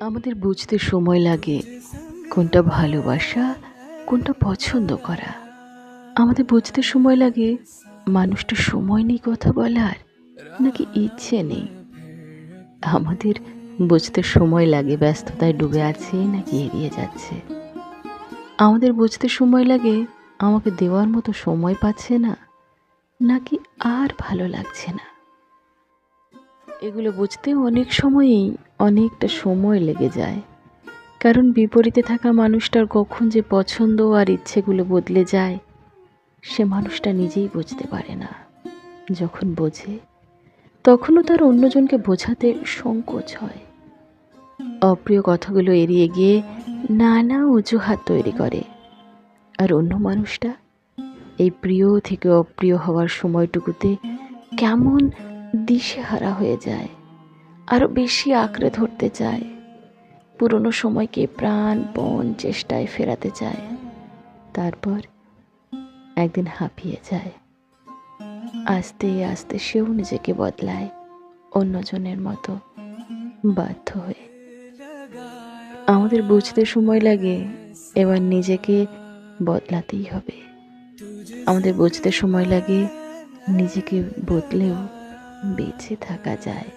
আমাদের বুঝতে সময় লাগে কোনটা ভালোবাসা, কোনটা পছন্দ করা। আমাদের বুঝতে সময় লাগে মানুষটা সময় নেই কথা বলার নাকি ইচ্ছে নেই। আমাদের বুঝতে সময় লাগে ব্যস্ততায় ডুবে আছে নাকি এড়িয়ে যাচ্ছে। আমাদের বুঝতে সময় লাগে আমাকে দেওয়ার মতো সময় পাচ্ছে না, নাকি আর ভালো লাগছে না। এগুলো বুঝতে অনেক সময়ই অনেকটা সময় লেগে যায়। কারণ বিপরীতে থাকা মানুষটার কখন যে পছন্দ আর ইচ্ছেগুলো বদলে যায়, সে মানুষটা নিজেই বুঝতে পারে না। যখন বোঝে, তখনও তার অন্যজনকে বোঝাতে সংকোচ হয়। অপ্রিয় কথাগুলো এড়িয়ে গিয়ে নানা অজুহাত তৈরি করে। আর অন্য মানুষটা এই প্রিয় থেকে অপ্রিয় হওয়ার সময়টুকুতে কেমন দিশেহারা হয়ে যায় আরও বেশি আঁকড়ে ধরতে চায়। পুরনো সময়কে প্রাণপণ চেষ্টায় ফেরাতে চায়। তারপর একদিন হাঁপিয়ে যায়। আস্তে আস্তে সেও নিজেকে বদলায়, অন্যজনের মতো বাধ্য হয়ে। আমাদের বুঝতে সময় লাগে, এবার নিজেকে বদলাতেই হবে। আমাদের বুঝতে সময় লাগে, নিজেকে বদলেও বেঁচে থাকা যায়।